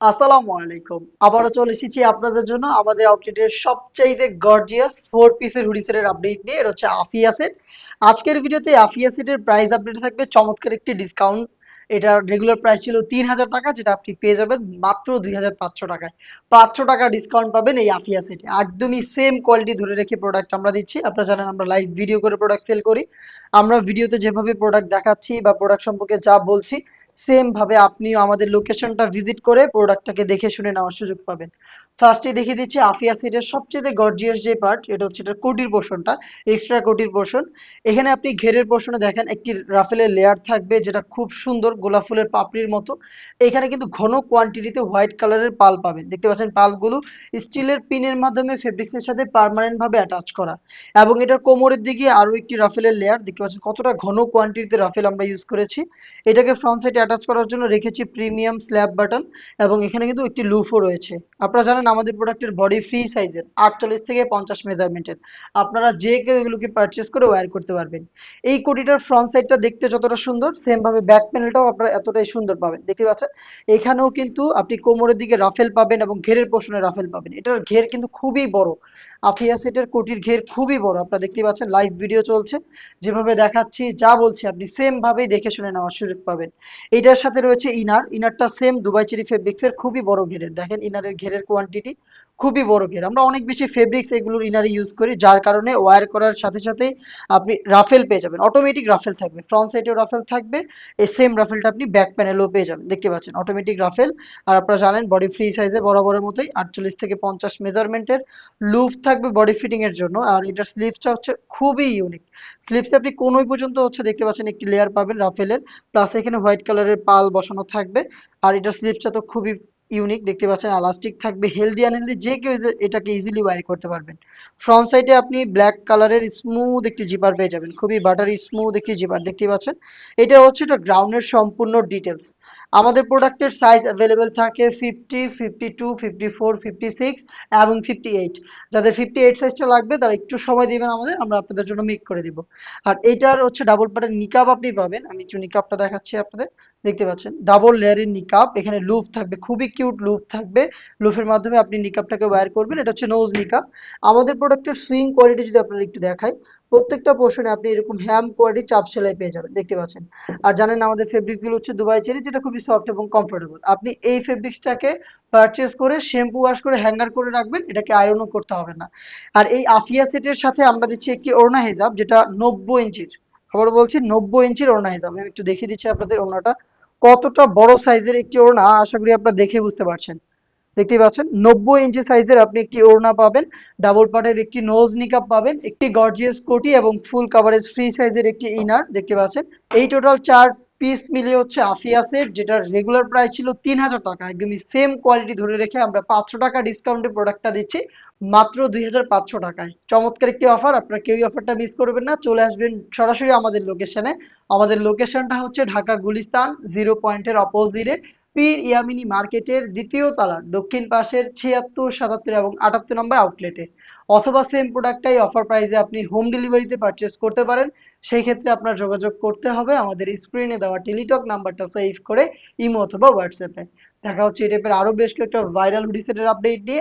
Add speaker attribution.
Speaker 1: আসসালামু আলাইকুম। আবারও চলে এসেছি আপনাদের জন্য আমাদের আউটলেটের সবচাইতে গর্জিয়াস ফোর পিসের হুডি সেটের আপডেট নিয়ে। এটা হচ্ছে আফিয়া সেট আজকের ভিডিওতে আফিয়া সেটের প্রাইস আপডেট থাকবে। চমৎকার একটি ডিসকাউন্ট এটা রেগুলার প্রাইস ছিল তিন হাজার টাকা, যেটা আপনি পেয়ে যাবেন মাত্র দুই হাজার পাঁচশো টাকায়। পাঁচশো টাকা ডিসকাউন্ট পাবেন এই আফিয়া সেটে একদমই সেম কোয়ালিটি ধরে রেখে প্রোডাক্ট আমরা দিচ্ছি। আপনারা জানেন আমরা লাইভ ভিডিও করে প্রোডাক্ট সেল করি। আমরা ভিডিওতে যেভাবে প্রোডাক্ট দেখাচ্ছি বা প্রোডাক্ট সম্পর্কে যা বলছি সেম ভাবে আপনিও আমাদের লোকেশনটা ভিজিট করে প্রোডাক্টটাকে দেখে শুনে নেওয়ার সুযোগ পাবেন। ফার্স্টে দেখিয়ে দিচ্ছি আফিয়া সেটের সবচেয়ে গর্জিয়াস যে পার্ট এটা হচ্ছে এটা কোটির পোর্শনটা এক্সট্রা কোটির পোর্শন এখানে আপনি ঘেরের পোর্শনে দেখেন, একটি রাফেলের লেয়ার থাকবে, যেটা খুব সুন্দর গোলাপ ফুলের পাপড়ির মতো। এখানে কিন্তু ঘন কোয়ান্টিটিতে হোয়াইট কালারের পাল পাবেন। দেখতে পাচ্ছেন পালগুলো স্টিলের পিনের মাধ্যমে ফেব্রিক্সের সাথে পার্মানেন্ট ভাবে অ্যাটাচ করা। এবং এটার কোমরের দিকে আরও একটি রাফেলের লেয়ার দেখতে পাচ্ছেন কতটা ঘন কোয়ান্টিটিতে রাফেল আমরা ইউজ করেছি। এটাকে ফ্রন্ট সাইডে অ্যাটাচ করার জন্য রেখেছি প্রিমিয়াম স্ল্যাব বাটন এবং এখানে কিন্তু একটি লুফও রয়েছে। আপনারা জানেন আমাদের প্রোডাক্টের বডি ফ্রি সাইজের আটচল্লিশ থেকে পঞ্চাশ মেজারমেন্টের আপনারা যে কেউ এগুলোকে পারচেস করে ওয়্যার করতে পারবেন। এই কোটিটার ফ্রন্ট সাইডটা দেখতে যতটা সুন্দর সেম ভাবে ব্যাক প্যানেলটাও আপনারা এতটাই সুন্দর পাবেন। দেখতে পাচ্ছেন? এখানেও কিন্তু আপনি কোমরের দিকে রাফেল পাবেন এবং ঘেরের পোষণে রাফেল পাবেন। এটার ঘের কিন্তু খুবই বড়। আফিয়া সেটের কোটির ঘের খুবই বড়। আপনারা দেখতে পাচ্ছেন লাইভ ভিডিও চলছে। যেভাবে দেখাচ্ছি, যা বলছি, আপনি সেম ভাবেই দেখে শুনে নেওয়ার সুযোগ পাবেন। এটার সাথে রয়েছে ইনার ইনারটা সেম দুবাই চেরি ফেব্রিক্সের খুবই বড় ঘেরের। দেখেন ইনারের ঘেরের কোয়ান্টিটি খুবই বড় ঘের আমরা অনেক বেশি ফেব্রিক্স এগুলোর ইনারে ইউজ করি, যার কারণে ওয়ার করার সাথে সাথে আপনি রাফেল পেয়ে যাবেন। অটোমেটিক রাফেল থাকবে। ফ্রন্ট সাইডেও রাফেল থাকবে। এই সেম রাফেলটা আপনি ব্যাক প্যানেলও পেয়ে যাবেন। দেখতে পাচ্ছেন অটোমেটিক রাফেল আর আপনারা জানেন বডি ফ্রি সাইজে বরাবরের মতোই আটচল্লিশ থেকে পঞ্চাশ মেজারমেন্টের লুফ থাকবে বডি ফিটিং এর জন্য। আর এটার স্লিভসটা হচ্ছে খুবই ইউনিক স্লিভসে আপনি কোনোই পর্যন্ত হচ্ছে দেখতে পাচ্ছেন, একটি লেয়ার পাবেন রাফেলের প্লাস এখানে হোয়াইট কালারের পাল বসানো থাকবে। আর এটার স্লিভসটা তো খুবই ইউনিক দেখতে পাচ্ছেন এলাস্টিক থাকবে হেলদি আনহেলদি যে কেউ এটাকে ইজিলি ওয়ার করতে পারবেন। ফ্রন্ট সাইডে আপনি ব্ল্যাক কালারের স্মুথ একটি জিপার পেয়ে যাবেন, খুবই বাটারি স্মুথ একটি জিপার দেখতে পাচ্ছেন? এটা হচ্ছে এটা গ্রাউন্ডের সম্পূর্ণ ডিটেলস আমাদের প্রোডাক্টের সাইজ অ্যাভেলেবেল থাকে fifty fifty two fifty four fifty six এবং ফিফটি এইট যাদের ফিফটি এইট সাইজটা লাগবে, তারা একটু সময় দিবেন আমাদের, আমরা আপনাদের জন্য মেক করে দিব। আর এইটার হচ্ছে ডাবল পাটের নিকাব আপনি পাবেন। আমি একটু দেখাচ্ছি আপনাদের। দেখতে পাচ্ছেন? ডাবল লেয়ারের নিকাপ এখানে লুপ থাকবে, খুবই কিউট লুপ থাকবে। লুফের মাধ্যমে আপনি নিকাবটাকে ওয়্যার করবেন, এটা হচ্ছে নোজ নিকাপ আমাদের প্রোডাক্টের সুইং কোয়ালিটি যদি আপনারা একটু দেখাই, প্রত্যেকটা পোর্শনে আপনি এরকম হ্যাম কোয়ালিটি চাপ সেলাই পেয়ে যাবেন, দেখতে পাচ্ছেন। আর জানেন আমাদের ফেব্রিকগুলো হচ্ছে দুবাই চেরি যেটা খুবই সফট এবং কমফোর্টেবল আপনি এই ফেব্রিক্সটাকে পারচেস করে শ্যাম্পু ওয়াশ করে হ্যাঙ্গার করে রাখবেন, এটাকে আয়রনও করতে হবে না। আর এই আফিয়া সেটের সাথে আমরা দিচ্ছি একটি ওড়না হিজাব, যেটা নব্বই ইঞ্চির। আবার বলছি, নব্বই ইঞ্চির ওড়না হিজাব। আমি একটু দেখিয়ে দিচ্ছি আপনাদের ওড়নাটা। কতটা বড় সাইজের একটি ওড়না, আশা করি আপনারা দেখে বুঝতে পারছেন। দেখতে পাচ্ছেন, নব্বই ইঞ্চি সাইজের আপনি একটি ওড়না পাবেন, ডাবল পার্টের একটি নোজ নিকাপ পাবেন, একটি গর্জিয়াস কোটি এবং ফুল কাভারেজ ফ্রি সাইজের একটি ইনার দেখতে পাচ্ছেন। এই টোটাল চার পিস মিলিয়ে হচ্ছে আফিয়া সেট যেটার রেগুলার প্রাইস ছিল তিন হাজার টাকা। একদমই সেম কোয়ালিটি ধরে রেখে আমরা পাঁচশো টাকা ডিসকাউন্টে প্রোডাক্টটা দিচ্ছি, মাত্র দুই হাজার পাঁচশো টাকায়। চমৎকার একটি অফার আপনারা কেউই অফারটা মিস করবেন না। চলে আসবেন সরাসরি আমাদের লোকেশনে আমাদের লোকেশনটা হচ্ছে ঢাকা গুলিস্তান জিরো পয়েন্টের অপোজিটে পীর ইয়ামিনী মার্কেটের দ্বিতীয় তালা, দক্ষিণ পাশের ছিয়াত্তর, সাতাত্তর এবং আটাত্তর নম্বর আউটলেটে অথবা সেম প্রোডাক্টটাই অফার প্রাইসে আপনি হোম ডেলিভারিতে পারচেস করতে পারেন। সেই ক্ষেত্রে আপনার যোগাযোগ করতে হবে আমাদের স্ক্রিনে দেওয়া টেলিটক নাম্বারটা সেভ করে, ইমো অথবা হোয়াটসঅ্যাপে দেখা হচ্ছে এই আরও আরও বেশ কয়েকটা ভাইরাল হুডি আপডেট নিয়ে।